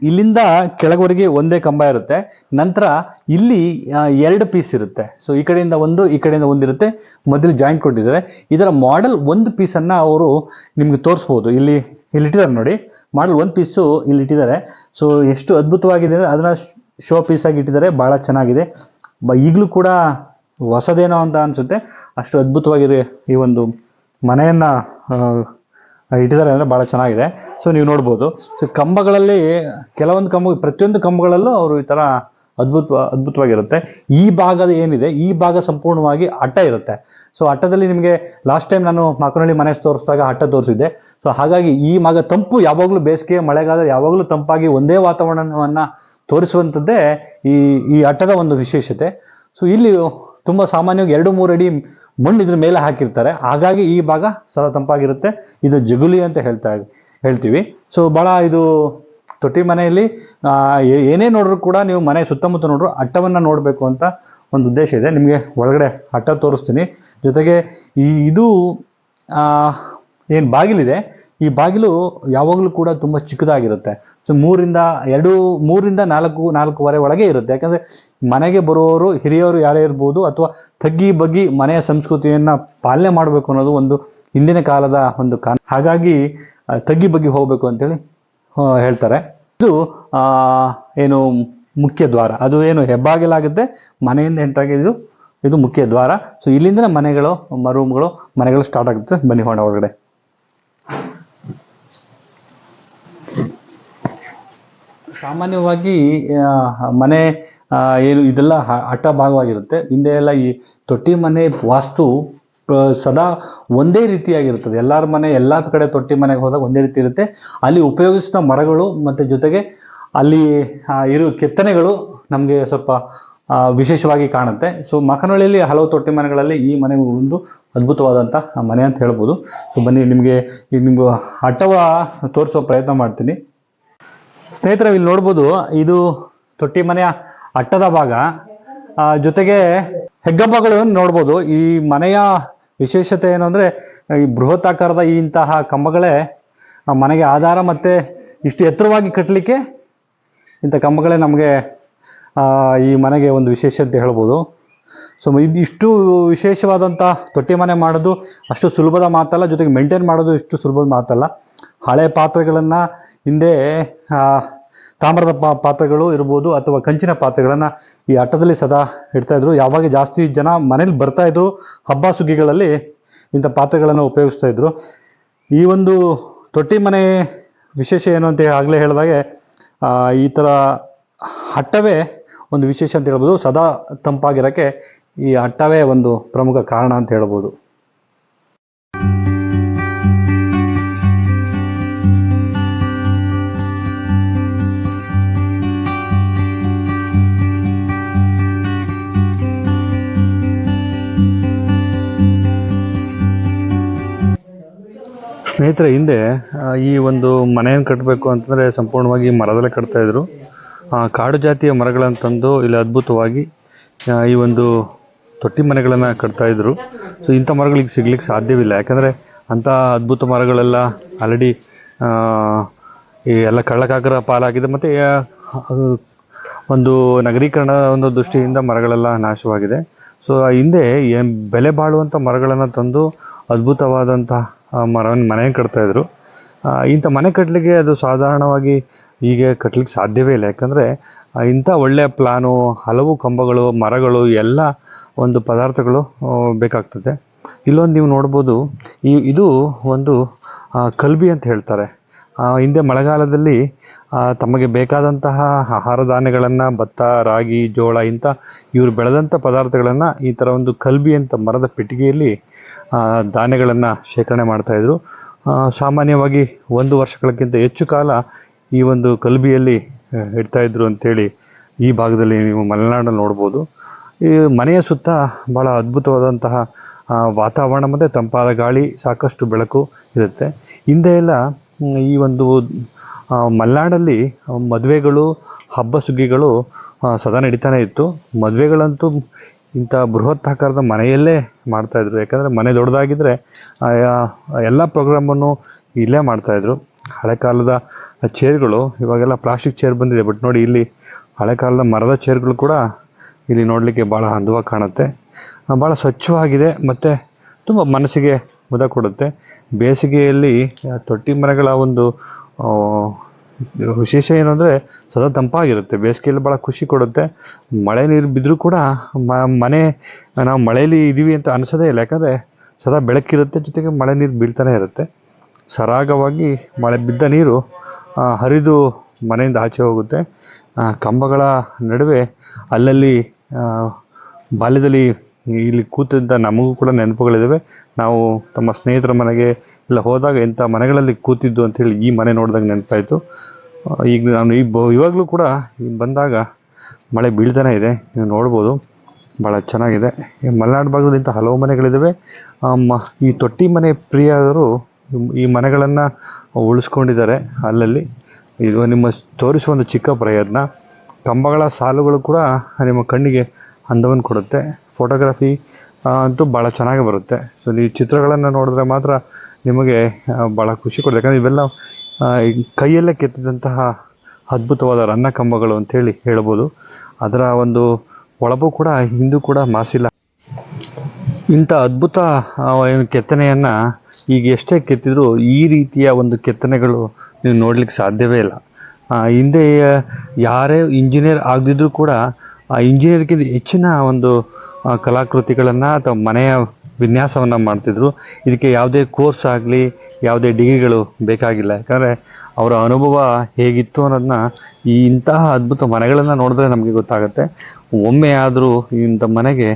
ಇಲ್ಲಿಂದ ಕೆಳಗವರೆಗೆ ಒಂದೇ ಕಂಬ ಇರುತ್ತೆ. ನಂತರ ಇಲ್ಲಿ ಎರಡು ಪೀಸ್ ಇರುತ್ತೆ. ಸೊ ಈ ಕಡೆಯಿಂದ ಒಂದು, ಈ ಕಡೆಯಿಂದ ಒಂದಿರುತ್ತೆ ಮೊದಲು ಜಾಯಿಂಟ್ ಕೊಟ್ಟಿದ್ದಾರೆ. ಇದರ ಮಾಡೆಲ್ ಒಂದು ಪೀಸನ್ನು ಅವರು ನಿಮಗೆ ತೋರಿಸ್ಬೋದು. ಇಲ್ಲಿ ಇಲ್ಲಿ ಇಟ್ಟಿದ್ದಾರೆ ನೋಡಿ. ಮಾಡೆಲ್ ಒಂದು ಪೀಸು ಇಲ್ಲಿ ಇಟ್ಟಿದ್ದಾರೆ. ಸೊ ಎಷ್ಟು ಅದ್ಭುತವಾಗಿದೆ ಅಂದರೆ ಅದನ್ನ ಶೋ ಪೀಸಾಗಿ ಇಟ್ಟಿದ್ದಾರೆ. ಭಾಳ ಚೆನ್ನಾಗಿದೆ. ಬ, ಈಗಲೂ ಕೂಡ ಹೊಸದೇನೋ ಅಂತ ಅನಿಸುತ್ತೆ. ಅಷ್ಟು ಅದ್ಭುತವಾಗಿದೆ ಈ ಒಂದು ಮನೆಯನ್ನು ಇಟ್ಟಿದ್ದಾರೆ ಅಂದರೆ ಭಾಳ ಚೆನ್ನಾಗಿದೆ. ಸೊ ನೀವು ನೋಡ್ಬೋದು. ಸೊ ಕಂಬಗಳಲ್ಲಿ ಕೆಲವೊಂದು ಕಂಬ, ಪ್ರತಿಯೊಂದು ಕಂಬಗಳಲ್ಲೂ ಅವರು ಈ ಥರ ಅದ್ಭುತ, ಅದ್ಭುತವಾಗಿರುತ್ತೆ. ಈ ಭಾಗದ ಏನಿದೆ, ಈ ಭಾಗ ಸಂಪೂರ್ಣವಾಗಿ ಅಟ್ಟ ಇರುತ್ತೆ. ಸೊ ಅಟ್ಟದಲ್ಲಿ ನಿಮಗೆ ಲಾಸ್ಟ್ ಟೈಮ್ ನಾನು ಮಾಕನಹಳ್ಳಿ ಮನೆ ತೋರಿಸಿದಾಗ ಅಟ್ಟ ತೋರಿಸಿದ್ದೆ. ಸೊ ಹಾಗಾಗಿ ಈ ಭಾಗ ತಂಪು ಯಾವಾಗಲೂ ಬೇಸಿಗೆ ಮಳೆಗಾಲ ಯಾವಾಗಲೂ ತಂಪಾಗಿ ಒಂದೇ ವಾತಾವರಣವನ್ನು ತೋರಿಸುವಂಥದ್ದೇ ಈ ಈ ಅಟ್ಟದ ಒಂದು ವಿಶೇಷತೆ. ಸೊ ಇಲ್ಲಿ ತುಂಬ ಸಾಮಾನ್ಯವಾಗಿ ಎರಡು ಮೂರು ಅಡಿ ಮಣ್ಣು ಇದ್ರ ಮೇಲೆ ಹಾಕಿರ್ತಾರೆ. ಹಾಗಾಗಿ ಈ ಭಾಗ ಸದಾ ತಂಪಾಗಿರುತ್ತೆ. ಇದು ಜಗುಲಿ ಅಂತ ಹೇಳ್ತಾ, ಹೇಳ್ತೀವಿ. ಸೊ ಭಾಳ ಇದು ತೊಟ್ಟಿ ಮನೆಯಲ್ಲಿ ಏನೇ ನೋಡ್ರು ಕೂಡ ನೀವು ಮನೆ ಸುತ್ತಮುತ್ತ ನೋಡ್ರು ಅಟ್ಟವನ್ನು ನೋಡಬೇಕು ಅಂತ ಒಂದು ಉದ್ದೇಶ ಇದೆ. ನಿಮಗೆ ಒಳಗಡೆ ಅಟ್ಟ ತೋರಿಸ್ತೀನಿ. ಜೊತೆಗೆ ಈ, ಇದು ಏನು ಬಾಗಿಲಿದೆ, ಈ ಬಾಗಿಲು ಯಾವಾಗಲೂ ಕೂಡ ತುಂಬ ಚಿಕ್ಕದಾಗಿರುತ್ತೆ. ಸೊ, ಮೂರಿಂದ ಎರಡು, ಮೂರಿಂದ ನಾಲ್ಕು, ನಾಲ್ಕೂವರೆ ಒಳಗೆ ಇರುತ್ತೆ. ಯಾಕಂದರೆ ಮನೆಗೆ ಬರುವವರು ಹಿರಿಯವರು ಯಾರೇ ಇರ್ಬೋದು ಅಥವಾ ತಗ್ಗಿ ಬಗ್ಗಿ ಮನೆಯ ಸಂಸ್ಕೃತಿಯನ್ನು ಪಾಲನೆ ಮಾಡಬೇಕು ಅನ್ನೋದು ಒಂದು ಹಿಂದಿನ ಕಾಲದ ಒಂದು ಕಾನ್ ಹಾಗಾಗಿ ತಗ್ಗಿ ಬಗ್ಗಿ ಹೋಗಬೇಕು ಅಂತೇಳಿ ಹೇಳ್ತಾರೆ. ಇದು ಆ, ಏನು ಮುಖ್ಯ ದ್ವಾರ. ಅದು ಏನು ಹೆಬ್ಬಾಗಿಲಾಗುತ್ತೆ ಮನೆಯಿಂದ ಎಂಟ್ರಾಗಿ ಇದು ಮುಖ್ಯ ದ್ವಾರ. ಸೊ ಇಲ್ಲಿಂದನೇ ಮನೆಗಳು ರೂಮ್ಗಳು ಮನೆಗಳು ಸ್ಟಾರ್ಟ್ ಆಗುತ್ತೆ. ಬನ್ನಿ ಹೋಣ ಒಳಗಡೆ. ಸಾಮಾನ್ಯವಾಗಿ ಮನೆ ಏನು ಇದೆಲ್ಲ ಅಟ್ಟ ಭಾಗವಾಗಿರುತ್ತೆ. ಹಿಂದೆ ಎಲ್ಲ ಈ ತೊಟ್ಟಿ ಮನೆ ವಾಸ್ತು ಸದಾ ಒಂದೇ ರೀತಿಯಾಗಿರ್ತದೆ ಎಲ್ಲರ ಮನೆ, ಎಲ್ಲ ಕಡೆ ತೊಟ್ಟಿ ಮನೆಗೆ ಹೋದಾಗ ಒಂದೇ ರೀತಿ ಇರುತ್ತೆ. ಅಲ್ಲಿ ಉಪಯೋಗಿಸಿದ ಮರಗಳು ಮತ್ತೆ ಜೊತೆಗೆ ಅಲ್ಲಿ ಇರೋ ಕೆತ್ತನೆಗಳು ನಮಗೆ ಸ್ವಲ್ಪ ವಿಶೇಷವಾಗಿ ಕಾಣುತ್ತೆ. ಸೊ ಮಕನಹಳ್ಳಿಯಲ್ಲಿ ಹಲವು ತೊಟ್ಟಿ ಮನೆಗಳಲ್ಲಿ ಈ ಮನೆ ಒಂದು ಅದ್ಭುತವಾದಂಥ ಮನೆ ಅಂತ ಹೇಳ್ಬೋದು. ಸೊ ಬನ್ನಿ, ನಿಮಗೆ ಈಗ ನಿಮ್ಗೆ ಹಠವ ತೋರಿಸೋ ಪ್ರಯತ್ನ ಮಾಡ್ತೀನಿ. ಸ್ನೇಹಿತರೆ, ಇಲ್ಲಿ ನೋಡ್ಬೋದು, ಇದು ತೊಟ್ಟಿ ಮನೆಯ ಅಟ್ಟದ ಭಾಗ. ಜೊತೆಗೆ ಹೆಗ್ಗಬ್ಬಗಳು ನೋಡ್ಬೋದು. ಈ ಮನೆಯ ವಿಶೇಷತೆ ಏನು ಅಂದರೆ, ಈ ಬೃಹತ್ ಆಕಾರದ ಇಂತಹ ಕಂಬಗಳೇ ಮನೆಗೆ ಆಧಾರ ಮತ್ತು ಇಷ್ಟು ಎತ್ತರವಾಗಿ ಕಟ್ಟಲಿಕ್ಕೆ ಇಂಥ ಕಂಬಗಳೇ ನಮಗೆ ಈ ಮನೆಗೆ ಒಂದು ವಿಶೇಷ ಅಂತ ಹೇಳ್ಬೋದು. ಸೊ ಇದು ಇಷ್ಟು ವಿಶೇಷವಾದಂಥ ತೊಟ್ಟಿ ಮನೆ ಮಾಡೋದು ಅಷ್ಟು ಸುಲಭದ ಮಾತಲ್ಲ, ಜೊತೆಗೆ ಮೇಂಟೈನ್ ಮಾಡೋದು ಇಷ್ಟು ಸುಲಭದ ಮಾತಲ್ಲ. ಹಳೆ ಪಾತ್ರೆಗಳನ್ನು ಹಿಂದೆ ತಾಮ್ರದ ಪಾತ್ರೆಗಳು ಇರ್ಬೋದು ಅಥವಾ ಕಂಚಿನ ಪಾತ್ರೆಗಳನ್ನು ಈ ಅಟ್ಟದಲ್ಲಿ ಸದಾ ಇಡ್ತಾ ಇದ್ರು. ಯಾವಾಗ ಜಾಸ್ತಿ ಜನ ಮನೇಲಿ ಬರ್ತಾ ಇದ್ರು, ಹಬ್ಬ ಸುಗ್ಗಿಗಳಲ್ಲಿ ಇಂಥ ಪಾತ್ರೆಗಳನ್ನು ಉಪಯೋಗಿಸ್ತಾ ಇದ್ರು. ಈ ಒಂದು ತೊಟ್ಟಿ ಮನೆ ವಿಶೇಷ ಏನು ಅಂತ ಆಗಲೇ ಹೇಳಿದಾಗೆ ಈ ಥರ ಹಟ್ಟವೇ ಒಂದು ವಿಶೇಷ ಅಂತ ಹೇಳ್ಬೋದು. ಸದಾ ತಂಪಾಗಿರೋಕ್ಕೆ ಈ ಹಟ್ಟವೇ ಒಂದು ಪ್ರಮುಖ ಕಾರಣ ಅಂತ ಹೇಳ್ಬೋದು. ಸ್ನೇಹಿತರೆ, ಹಿಂದೆ ಈ ಒಂದು ಮನೆಯನ್ನು ಕಟ್ಟಬೇಕು ಅಂತಂದರೆ ಸಂಪೂರ್ಣವಾಗಿ ಮರದಲ್ಲೇ ಕಟ್ತಾಯಿದ್ರು ಕಾಡು ಜಾತಿಯ ಮರಗಳನ್ನು ತಂದು ಇಲ್ಲಿ ಅದ್ಭುತವಾಗಿ ಈ ಒಂದು ತೊಟ್ಟಿ ಮನೆಗಳನ್ನು ಕಟ್ತಾಯಿದ್ರು ಸೊ ಇಂಥ ಮರಗಳಿಗೆ ಸಿಗ್ಲಿಕ್ಕೆ ಸಾಧ್ಯವಿಲ್ಲ. ಯಾಕಂದರೆ ಅಂಥ ಅದ್ಭುತ ಮರಗಳೆಲ್ಲ ಆಲ್ರೆಡಿ ಈ ಎಲ್ಲ ಕಳ್ಳಕಾಕರ ಪಾಲಾಗಿದೆ ಮತ್ತು ಒಂದು ನಗರೀಕರಣ ಒಂದು ದೃಷ್ಟಿಯಿಂದ ಮರಗಳೆಲ್ಲ ನಾಶವಾಗಿದೆ. ಸೊ ಹಿಂದೆ ಏನು ಬೆಲೆ ಬಾಳುವಂಥ ಮರಗಳನ್ನು ತಂದು ಅದ್ಭುತವಾದಂಥ ಮರವನ್ನು ಮನೆ ಕಟ್ತಾಯಿದ್ರು ಇಂಥ ಮನೆ ಕಟ್ಟಲಿಕ್ಕೆ ಅದು ಸಾಧಾರಣವಾಗಿ ಹೀಗೆ ಕಟ್ಟಲಿಕ್ಕೆ ಸಾಧ್ಯವೇ ಇಲ್ಲ. ಯಾಕಂದರೆ ಇಂಥ ಒಳ್ಳೆಯ ಪ್ಲಾನು, ಹಲವು ಕಂಬಗಳು, ಮರಗಳು, ಎಲ್ಲ ಒಂದು ಪದಾರ್ಥಗಳು ಬೇಕಾಗ್ತದೆ. ಇಲ್ಲೊಂದು ನೀವು ನೋಡ್ಬೋದು, ಈ, ಇದು ಒಂದು ಕಲ್ಬಿ ಅಂತ ಹೇಳ್ತಾರೆ. ಹಿಂದೆ ಮಳೆಗಾಲದಲ್ಲಿ ತಮಗೆ ಬೇಕಾದಂತಹ ಆಹಾರ ಧಾನ್ಯಗಳನ್ನು, ಭತ್ತ, ರಾಗಿ, ಜೋಳ, ಇಂಥ ಇವರು ಬೆಳೆದಂಥ ಪದಾರ್ಥಗಳನ್ನು ಈ ಥರ ಒಂದು ಕಲ್ಬಿ ಅಂತ ಮರದ ಪೆಟ್ಟಿಗೆಯಲ್ಲಿ ಧಾನ್ಯಗಳನ್ನು ಶೇಖರಣೆ ಮಾಡ್ತಾಯಿದ್ರು ಸಾಮಾನ್ಯವಾಗಿ ಒಂದು ವರ್ಷಗಳಕ್ಕಿಂತ ಹೆಚ್ಚು ಕಾಲ ಈ ಒಂದು ಕಲ್ಬಿಯಲ್ಲಿ ಇಡ್ತಾಯಿದ್ರು ಅಂಥೇಳಿ ಈ ಭಾಗದಲ್ಲಿ ನೀವು ಮಲೆನಾಡಲ್ಲಿ ನೋಡ್ಬೋದು. ಈ ಮನೆಯ ಸುತ್ತ ಭಾಳ ಅದ್ಭುತವಾದಂತಹ ವಾತಾವರಣ ಮತ್ತು ತಂಪಾದ ಗಾಳಿ, ಸಾಕಷ್ಟು ಬೆಳಕು ಇರುತ್ತೆ. ಹಿಂದೆ ಎಲ್ಲ ಈ ಒಂದು ಮಲೆನಾಡಲ್ಲಿ ಮದುವೆಗಳು ಹಬ್ಬ ಸುಗ್ಗಿಗಳು ಸದಾ ನಡೀತಾನೆ ಇತ್ತು. ಮದುವೆಗಳಂತೂ ಇಂಥ ಬೃಹತ್ ಆಕಾರದ ಮನೆಯಲ್ಲೇ ಮಾಡ್ತಾಯಿದ್ರು ಯಾಕಂದರೆ ಮನೆ ದೊಡ್ಡದಾಗಿದ್ದರೆ ಎಲ್ಲ ಪ್ರೋಗ್ರಾಮನ್ನು ಇಲ್ಲೇ ಮಾಡ್ತಾಯಿದ್ರು ಹಳೆ ಕಾಲದ ಚೇರ್ಗಳು, ಇವಾಗೆಲ್ಲ ಪ್ಲಾಸ್ಟಿಕ್ ಚೇರ್ ಬಂದಿದೆ. ಬಟ್ ನೋಡಿ ಇಲ್ಲಿ ಹಳೆ ಕಾಲದ ಮರದ ಚೇರ್ಗಳು ಕೂಡ ಇಲ್ಲಿ ನೋಡಲಿಕ್ಕೆ ಭಾಳ ಅಂದವಾಗಿ ಕಾಣುತ್ತೆ. ಭಾಳ ಸ್ವಚ್ಛವಾಗಿದೆ ಮತ್ತು ತುಂಬ ಮನಸ್ಸಿಗೆ ಮುದ ಕೊಡುತ್ತೆ. ಬೇಸಿಗೆಯಲ್ಲಿ ತೊಟ್ಟಿ ಮರಗಳ ಒಂದು ವಿಶೇಷ ಏನು ಅಂದರೆ ಸದಾ ತಂಪಾಗಿರುತ್ತೆ. ಬೇಸಿಗೆಯಲ್ಲಿ ಭಾಳ ಖುಷಿ ಕೊಡುತ್ತೆ. ಮಳೆ ನೀರು ಬಿದ್ದರೂ ಕೂಡ ಮನೆ, ನಾವು ಮಳೆಯಲ್ಲಿ ಇದ್ದೀವಿ ಅಂತ ಅನಿಸೋದೇ ಇಲ್ಲ. ಯಾಕಂದರೆ ಸದಾ ಬೆಳಕಿರುತ್ತೆ, ಜೊತೆಗೆ ಮಳೆ ನೀರು ಬೀಳ್ತಾನೆ ಇರುತ್ತೆ. ಸರಾಗವಾಗಿ ಮಳೆ ಬಿದ್ದ ನೀರು ಹರಿದು ಮನೆಯಿಂದ ಆಚೆ ಹೋಗುತ್ತೆ. ಕಂಬಗಳ ನಡುವೆ ಅಲ್ಲಲ್ಲಿ ಬಾಲ್ಯದಲ್ಲಿ ಇಲ್ಲಿ ಕೂತಿದ್ದ ನಮಗೂ ಕೂಡ ನೆನಪುಗಳಿದ್ದಾವೆ ನಾವು ತಮ್ಮ ಸ್ನೇಹಿತರ ಮನೆಗೆ ಇಲ್ಲ ಹೋದಾಗ ಇಂಥ ಮನೆಗಳಲ್ಲಿ ಕೂತಿದ್ದು ಅಂತೇಳಿ ಈ ಮನೆ ನೋಡಿದಾಗ ನೆನಪಾಯಿತು. ಈಗ ನಾನು ಈ ಬ, ಇವಾಗಲೂ ಕೂಡ ಬಂದಾಗ ಮಳೆ ಬೀಳ್ತಾನೆ ಇದೆ. ನೀವು ನೋಡ್ಬೋದು. ಭಾಳ ಚೆನ್ನಾಗಿದೆ. ಮಲೆನಾಡು ಭಾಗದಲ್ಲಿ ಇಂಥ ಹಲವು ಮನೆಗಳಿದ್ದಾವೆ ಈ ತೊಟ್ಟಿ ಮನೆ ಪ್ರಿಯರು ಈ ಮನೆಗಳನ್ನು ಉಳಿಸ್ಕೊಂಡಿದ್ದಾರೆ ಅಲ್ಲಲ್ಲಿ. ಇದು ನಿಮ್ಮ ತೋರಿಸುವ ಒಂದು ಚಿಕ್ಕ ಪ್ರಯತ್ನ. ಕಂಬಗಳ ಸಾಲುಗಳು ಕೂಡ ನಿಮ್ಮ ಕಣ್ಣಿಗೆ ಅಂದವನ್ನು ಕೊಡುತ್ತೆ. ಫೋಟೋಗ್ರಫಿ ಅಂತೂ ಭಾಳ ಚೆನ್ನಾಗಿ ಬರುತ್ತೆ. ಸೊ ನೀವು ಚಿತ್ರಗಳನ್ನು ನೋಡಿದ್ರೆ ಮಾತ್ರ ನಿಮಗೆ ಭಾಳ ಖುಷಿ ಕೊಡುತ್ತೆ. ಯಾಕಂದರೆ ಇವೆಲ್ಲ ಕೈಯಲ್ಲೇ ಕೆತ್ತಿದಂತಹ ಅದ್ಭುತವಾದ ರನ್ನ ಕಂಬಗಳು ಅಂತೇಳಿ ಹೇಳ್ಬೋದು. ಅದರ ಒಂದು ಒಳಪು ಕೂಡ, ಹಿಂದೂ ಕೂಡ ಮಾಸಿಲ್ಲ ಇಂಥ ಅದ್ಭುತ ಏನು ಕೆತ್ತನೆಯನ್ನು ಈಗ ಎಷ್ಟೇ ಕೆತ್ತಿದರೂ ಈ ರೀತಿಯ ಒಂದು ಕೆತ್ತನೆಗಳು ನೀವು ನೋಡಲಿಕ್ಕೆ ಸಾಧ್ಯವೇ ಇಲ್ಲ. ಹಿಂದೆ, ಯಾರೇ ಇಂಜಿನಿಯರ್ ಆಗದಿದ್ರೂ ಕೂಡ, ಆ, ಇಂಜಿನಿಯರ್ಗಿಂತ ಹೆಚ್ಚಿನ ಒಂದು ಕಲಾಕೃತಿಗಳನ್ನು ಅಥವಾ ಮನೆಯ ವಿನ್ಯಾಸವನ್ನು ಮಾಡ್ತಿದ್ರು. ಇದಕ್ಕೆ ಯಾವುದೇ ಕೋರ್ಸ್ ಆಗಲಿ, ಯಾವುದೇ ಡಿಗ್ರಿಗಳು ಬೇಕಾಗಿಲ್ಲ. ಯಾಕಂದರೆ ಅವರ ಅನುಭವ ಹೇಗಿತ್ತು ಅನ್ನೋದನ್ನ ಈ ಇಂತಹ ಅದ್ಭುತ ಮನೆಗಳನ್ನು ನೋಡಿದ್ರೆ ನಮಗೆ ಗೊತ್ತಾಗುತ್ತೆ. ಒಮ್ಮೆ ಆದರೂ ಇಂಥ ಮನೆಗೆ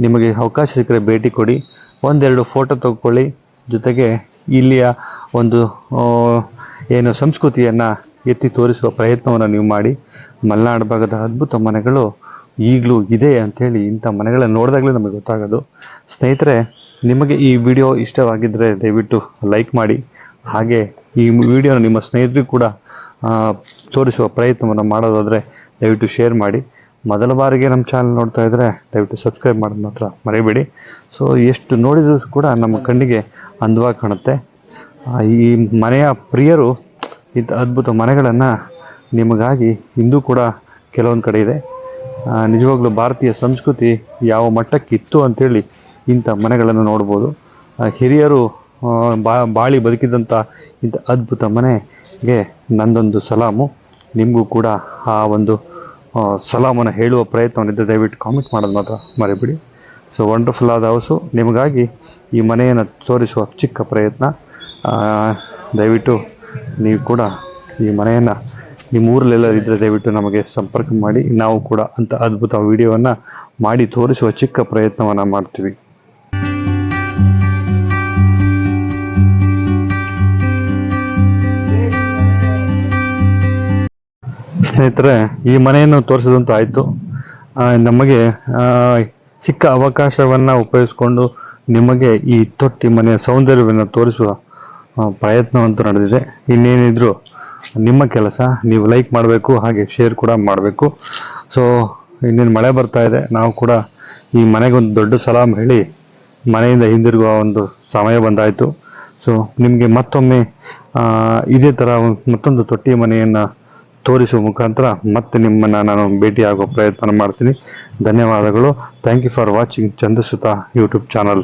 ನಿಮಗೆ ಅವಕಾಶ ಸಿಕ್ಕರೆ ಭೇಟಿ ಕೊಡಿ. ಒಂದೆರಡು ಫೋಟೋ ತೊಗೊಳ್ಳಿ. ಜೊತೆಗೆ ಇಲ್ಲಿಯ ಒಂದು ಏನು ಸಂಸ್ಕೃತಿಯನ್ನು ಎತ್ತಿ ತೋರಿಸುವ ಪ್ರಯತ್ನವನ್ನು ನೀವು ಮಾಡಿ. ಮಲೆನಾಡು ಭಾಗದ ಅದ್ಭುತ ಮನೆಗಳು ಈಗಲೂ ಇದೆ ಅಂಥೇಳಿ ಇಂಥ ಮನೆಗಳನ್ನ ನೋಡಿದಾಗಲೇ ನಮಗೆ ಗೊತ್ತಾಗೋದು. ಸ್ನೇಹಿತರೆ, ನಿಮಗೆ ಈ ವಿಡಿಯೋ ಇಷ್ಟವಾಗಿದ್ದರೆ ದಯವಿಟ್ಟು ಲೈಕ್ ಮಾಡಿ. ಹಾಗೆ ಈ ವಿಡಿಯೋನ ನಿಮ್ಮ ಸ್ನೇಹಿತರಿಗೂ ಕೂಡ ತೋರಿಸುವ ಪ್ರಯತ್ನವನ್ನು ಮಾಡೋದಾದರೆ ದಯವಿಟ್ಟು ಶೇರ್ ಮಾಡಿ. ಮೊದಲ ಬಾರಿಗೆ ನಮ್ಮ ಚಾನಲ್ ನೋಡ್ತಾ ಇದ್ದರೆ ದಯವಿಟ್ಟು ಸಬ್ಸ್ಕ್ರೈಬ್ ಮಾಡೋದು ಮಾತ್ರ ಮರೆಯಬೇಡಿ ಸೊ ಎಷ್ಟು ನೋಡಿದರೂ ಕೂಡ ನಮ್ಮ ಕಣ್ಣಿಗೆ ಅಂದವಾಗಿ ಕಾಣುತ್ತೆ. ಈ ಮನೆಯ ಪ್ರಿಯರು, ಇಂಥ ಅದ್ಭುತ ಮನೆಗಳನ್ನು ನಿಮಗಾಗಿ ಇಂದೂ ಕೂಡ ಕೆಲವೊಂದು ಕಡೆ ಇದೆ. ನಿಜವಾಗ್ಲೂ ಭಾರತೀಯ ಸಂಸ್ಕೃತಿ ಯಾವ ಮಟ್ಟಕ್ಕೆ ಇತ್ತು ಅಂತೇಳಿ ಇಂಥ ಮನೆಗಳನ್ನು ನೋಡ್ಬೋದು. ಹಿರಿಯರು ಬಾ, ಬಾಳಿ ಬದುಕಿದಂಥ ಇಂಥ ಅದ್ಭುತ ಮನೆಗೆ ನಂದೊಂದು ಸಲಾಮು. ನಿಮಗೂ ಕೂಡ ಆ ಒಂದು ಸಲಾಮನ್ನು ಹೇಳುವ ಪ್ರಯತ್ನವನ್ನಿದ್ದ ದಯವಿಟ್ಟು ಕಾಮೆಂಟ್ ಮಾಡೋದು ಮಾತ್ರ ಮರಿಬಿಡಿ. ಸೊ ವಂಡರ್ಫುಲ್ ಆದ ಹೌಸು. ನಿಮಗಾಗಿ ಈ ಮನೆಯನ್ನು ತೋರಿಸುವ ಚಿಕ್ಕ ಪ್ರಯತ್ನ. ದಯವಿಟ್ಟು ನೀವು ಕೂಡ ಈ ಮನೆಯನ್ನು ನಿಮ್ಮ ಊರಲ್ಲೆಲ್ಲ ಇದ್ದರೆ ದಯವಿಟ್ಟು ನಮಗೆ ಸಂಪರ್ಕ ಮಾಡಿ, ನಾವು ಕೂಡ ಅಂಥ ಅದ್ಭುತ ವಿಡಿಯೋವನ್ನು ಮಾಡಿ ತೋರಿಸುವ ಚಿಕ್ಕ ಪ್ರಯತ್ನವನ್ನು ಮಾಡ್ತೀವಿ. ಸ್ನೇಹಿತರೆ, ಈ ಮನೆಯನ್ನು ತೋರಿಸಿದಂತೂ ಆಯಿತು. ನಮಗೆ ಸಿಕ್ಕ ಅವಕಾಶವನ್ನು ಉಪಯೋಗಿಸ್ಕೊಂಡು ನಿಮಗೆ ಈ ತೊಟ್ಟಿ ಮನೆಯ ಸೌಂದರ್ಯವನ್ನು ತೋರಿಸುವ ಪ್ರಯತ್ನವಂತೂ ನಡೆದಿದೆ. ಇನ್ನೇನಿದ್ರು ನಿಮ್ಮ ಕೆಲಸ, ನೀವು ಲೈಕ್ ಮಾಡಬೇಕು, ಹಾಗೆ ಶೇರ್ ಕೂಡ ಮಾಡಬೇಕು. ಸೊ ಇನ್ನೇನು ಮಳೆ ಬರ್ತಾ ಇದೆ, ನಾವು ಕೂಡ ಈ ಮನೆಗೆ ಒಂದು ದೊಡ್ಡ ಸಲಾಮ್ ಹೇಳಿ ಮನೆಯಿಂದ ಹಿಂದಿರುಗುವ ಒಂದು ಸಮಯ ಬಂದಾಯಿತು. ಸೊ ನಿಮಗೆ ಮತ್ತೊಮ್ಮೆ ಇದೇ ಥರ ಮತ್ತೊಂದು ತೊಟ್ಟಿ ಮನೆಯನ್ನು ತೋರಿಸುವ ಮುಖಾಂತರ ಮತ್ತೆ ನಿಮ್ಮನ್ನು ನಾನು ಭೇಟಿಯಾಗುವ ಪ್ರಯತ್ನ ಮಾಡ್ತೀನಿ. ಧನ್ಯವಾದಗಳು. Thank you for watching Chandrasuta YouTube channel